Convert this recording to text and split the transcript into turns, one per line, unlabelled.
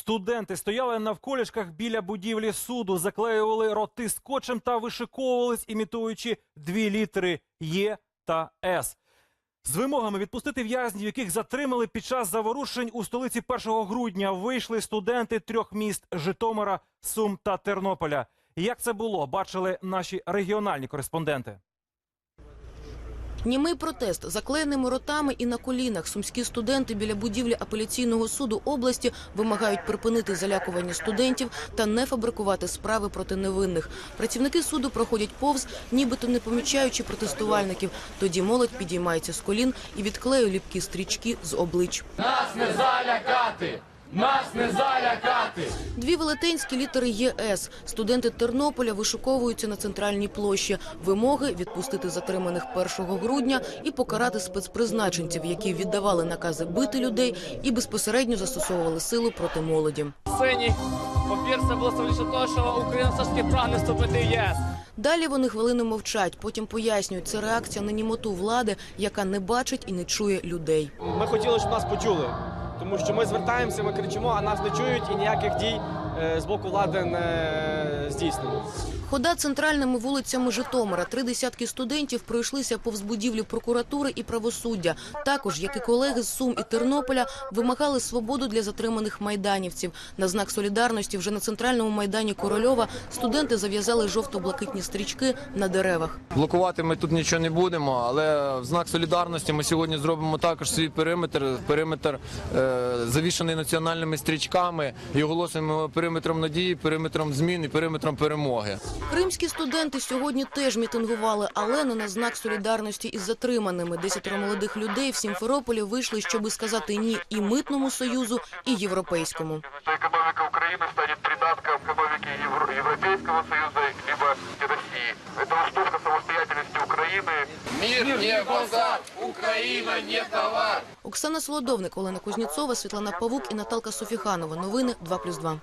Студенти стояли навколішках біля будівлі суду, заклеювали роти скотчем та вишиковувались, імітуючи дві літери Є та С. З вимогами відпустити в'язнів, яких затримали під час заворушень у столиці 1 грудня, вийшли студенти трьох міст Житомира, Сум та Тернополя. Як це було, бачили наші регіональні кореспонденти.
Німий протест заклеєними ротами і на колінах сумські студенти біля будівлі апеляційного суду області вимагають припинити залякування студентів та не фабрикувати справи проти невинних. Працівники суду проходять повз, нібито не помічаючи протестувальників. Тоді молодь підіймається з колін і відклеює ліпкі стрічки з облич.
Нас не залякати! Нас не залякати!
Дві велетенські літери ЄС. Студенти Тернополя вишуковуються на центральній площі. Вимоги відпустити затриманих 1 грудня і покарати спецпризначенців, які віддавали накази бити людей і безпосередньо застосовували силу проти молоді.
синій папір це було лише того, що Україна все ж таки прагне вступити в ЄС.
Далі вони хвилину мовчать, потім пояснюють, це реакція нанімоту влади, яка не бачить і не чує людей.
Ми хотіли, щоб нас почули, тому що ми звертаємося, ми кричимо, а нас не чують і ніяких дій е, з боку влади не здійснено.
Хода центральними вулицями Житомира. Три десятки студентів пройшлися повз будівлі прокуратури і правосуддя. Також, як і колеги з Сум і Тернополя, вимагали свободу для затриманих майданівців. На знак солідарності вже на центральному майдані Корольова студенти зав'язали жовто-блакитні стрічки на деревах.
Блокувати ми тут нічого не будемо, але в знак солідарності ми сьогодні зробимо також свій периметр. Периметр е, завішаний національними стрічками і оголосимо його периметром надії, периметром змін і периметром перемоги.
Кримські студенти сьогодні теж мітингували, але не на знак солідарності із затриманими. Десятеро молодих людей в Сімферополі вийшли, щоби сказати ні і митному союзу, і європейському.
что экономика Украины станет придатком экономики Евро- Европейского Союза либо
Мір не базар! Україна не товар!
Оксана Солодовник, Олена Кузнєцова, Світлана Павук і Наталка Софіханова. Новини 2+,2.